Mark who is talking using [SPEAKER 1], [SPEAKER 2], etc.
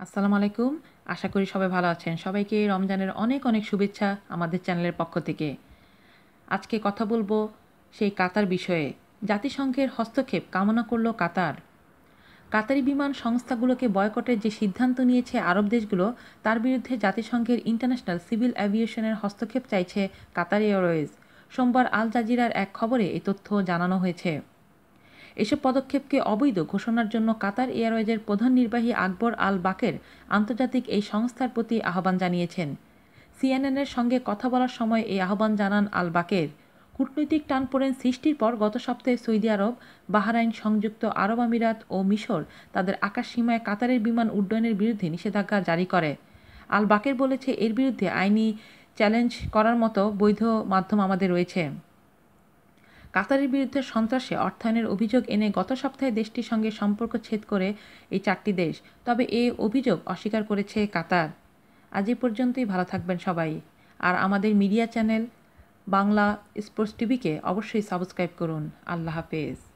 [SPEAKER 1] আসসালামু আলাইকুম। আশা করি সবাই ভালো আছেন। সবাইকে রমজানের অনেক অনেক শুভেচ্ছা আমাদের চ্যানেলের পক্ষ থেকে। আজকে কথা বলব সেই কাতার বিষয়ে। জাতিসংঘের হস্তক্ষেপ কামনা করল কাতার। কাতারি বিমান সংস্থাগুলোকে বয়কটের যে সিদ্ধান্ত নিয়েছে আরব দেশগুলো, তার বিরুদ্ধে জাতিসংঘের ইন্টারন্যাশনাল সিভিল অ্যাভিয়েশনের হস্তক্ষেপ চাইছে কাতার এয়ারওয়েজ। সোমবার আল জাজিরার এক খবরে এই তথ্য জানানো হয়েছে। এসব পদক্ষেপকে অবৈধ ঘোষণার জন্য কাতার এয়ারওয়েজের প্রধান নির্বাহী আকবর আল বাকের আন্তর্জাতিক এই সংস্থার প্রতি আহ্বান জানিয়েছেন। সিএনএনের সঙ্গে কথা বলার সময় এই আহ্বান জানান আল বাকের কূটনৈতিক টানপোড়েন সৃষ্টির পর গত সপ্তাহে সৌদি আরব, বাহরাইন সংযুক্ত আরব আমিরাত ও মিশর তাদের আকাশসীমায় কাতারের বিমান উড্ডয়নের বিরুদ্ধে নিষেধাজ্ঞা জারি করে। আল বাকের বলেছে, এর বিরুদ্ধে আইনি চ্যালেঞ্জ করার মতো বৈধ মাধ্যম আমাদের রয়েছে। কাতারের বিরুদ্ধে সন্ত্রাসে অর্থায়নের অভিযোগ এনে গত সপ্তাহে দেশটির সঙ্গে সম্পর্ক ছেদ করে এই চারটি দেশ, তবে এ অভিযোগ অস্বীকার করেছে কাতার। আজ এ পর্যন্তই, ভালো থাকবেন সবাই। আর আমাদের মিডিয়া চ্যানেল বাংলা স্পোর্টস টিভিকে অবশ্যই সাবস্ক্রাইব করুন। আল্লাহ হাফেজ।